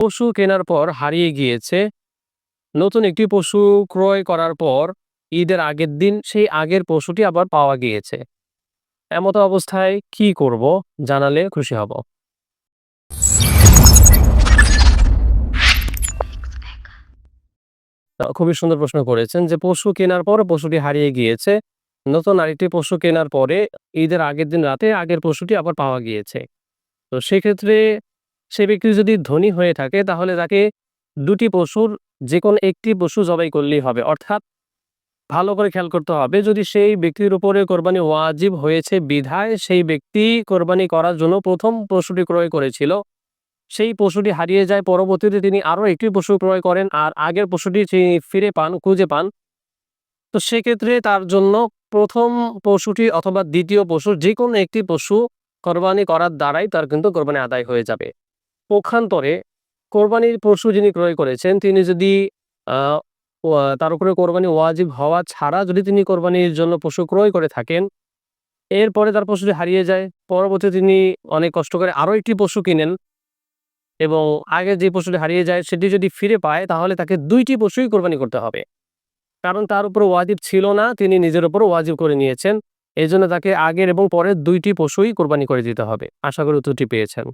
পশু কেনার পর হারিয়ে গিয়েছে। নতুন একটি পশু ক্রয় করার পর ঈদের আগের দিন সেই আগের পশুটি আবার পাওয়া গিয়েছে। এমতো অবস্থায় কি করব জানালে খুশি হব। খুবই সুন্দর প্রশ্ন করেছেন যে পশু কেনার পর পশুটি হারিয়ে গিয়েছে। নতুন আরেকটি পশু কেনার পরে ঈদের আগের দিন রাতে আগের পশুটি আবার পাওয়া গিয়েছে। তো সেক্ষেত্রে সে ব্যক্তি যদি ধনী হয়ে থাকে, তাহলে তাকে দুটি পশুর যে কোনো একটি পশু জবাই করলেই হবে। অর্থাৎ ভালো করে খেয়াল করতে হবে, যদি সেই ব্যক্তির উপরে কোরবানি ওয়াজিব হয়েছে বিধায় সেই ব্যক্তি কোরবানি করার জন্য প্রথম পশুটি ক্রয় করেছিল, সেই পশুটি হারিয়ে যায়, পরবর্তীতে তিনি আরও একটি পশু ক্রয় করেন আর আগের পশুটি তিনি ফিরে পান, খুঁজে পান, তো সেক্ষেত্রে তার জন্য প্রথম পশুটি অথবা দ্বিতীয় পশু যে কোনো একটি পশু কোরবানি করার দ্বারাই তার কিন্তু কোরবানি আদায় হয়ে যাবে। পক্ষান্তরে কোরবানির পশু যিনি ক্রয় করেছেন, তিনি যদি তার উপরে কোরবানি ওয়াজিব হওয়া ছাড়া যদি তিনি কোরবানির জন্য পশু ক্রয় করে থাকেন, এরপরে তার পশুটি হারিয়ে যায়, পরবর্তী তিনি অনেক কষ্ট করে আরও একটি পশু কিনেন এবং আগে যে পশুটি হারিয়ে যায় সেটি যদি ফিরে পায়, তাহলে তাকে দুইটি পশুই কোরবানি করতে হবে। কারণ তার উপর ওয়াজিব ছিল না, তিনি নিজের উপর ওয়াজিব করে নিয়েছেন এই জন্য তাকে আগের এবং পরের দুইটি পশুই কোরবানি করে দিতে হবে। আশা করি উত্তরটি পেয়েছেন।